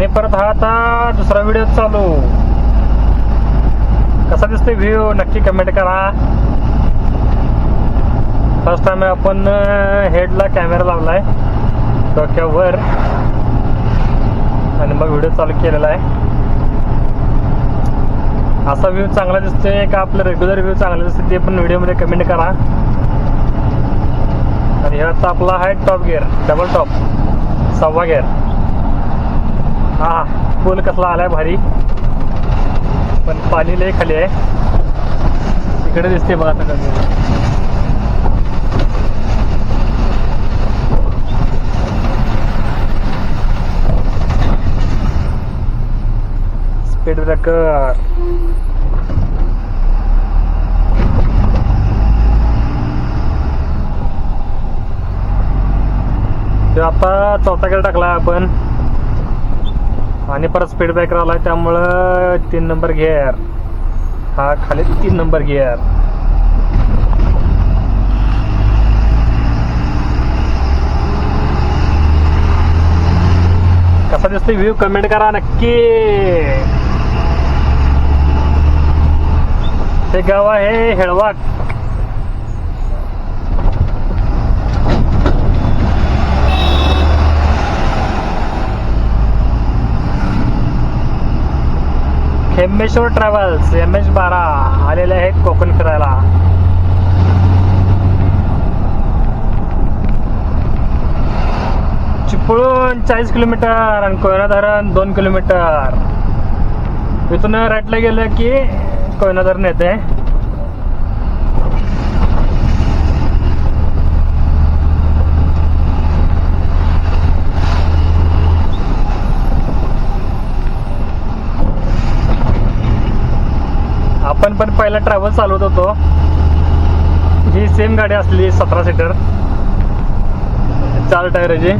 आणि परत हा आता दुसरा व्हिडिओ चालू. कसा दिसतोय व्ह्यू नक्की कमेंट करा. फर्स्ट टाइम आपण हेडला कॅमेरा लावलाय. डोक्यावर. आणि मग व्हिडिओ चालू केलेला आहे. असा व्ह्यू चांगला दिसतोय का आपलं रेग्युलर व्ह्यू चांगला दिसतोय ते पण व्हिडिओमध्ये कमेंट करा. आणि ह्याचा आता आपला आहे टॉप गिअर डबल टॉप सव्वा गिअर हा पूल कसला आलाय भारी. पण पाणी लय खाली आहे. इकडे दिसते बघा आता कमी स्पीड ब्रेकर आता चौथा गेअर टाकला आपण. आणि परत स्पीड ब्रेकर आलाय त्यामुळं तीन नंबर गिअर हा खाली तीन नंबर गिअर कसा दिसतोय व्ह्यू कमेंट करा नक्की. ते गाव आहे Helwak Hemeshwar travels M H बारा आलेले आहेत कोकण फिरायला. चिपळूण चाळीस किलोमीटर आणि कोयना धरण दोन किलोमीटर. इथून राईटला गेलं की कोयना धरण येते. आपण पण पहिला ट्रॅव्हल चालवत होतो. ही सेम गाडी असली सतरा सीटर चार टायराची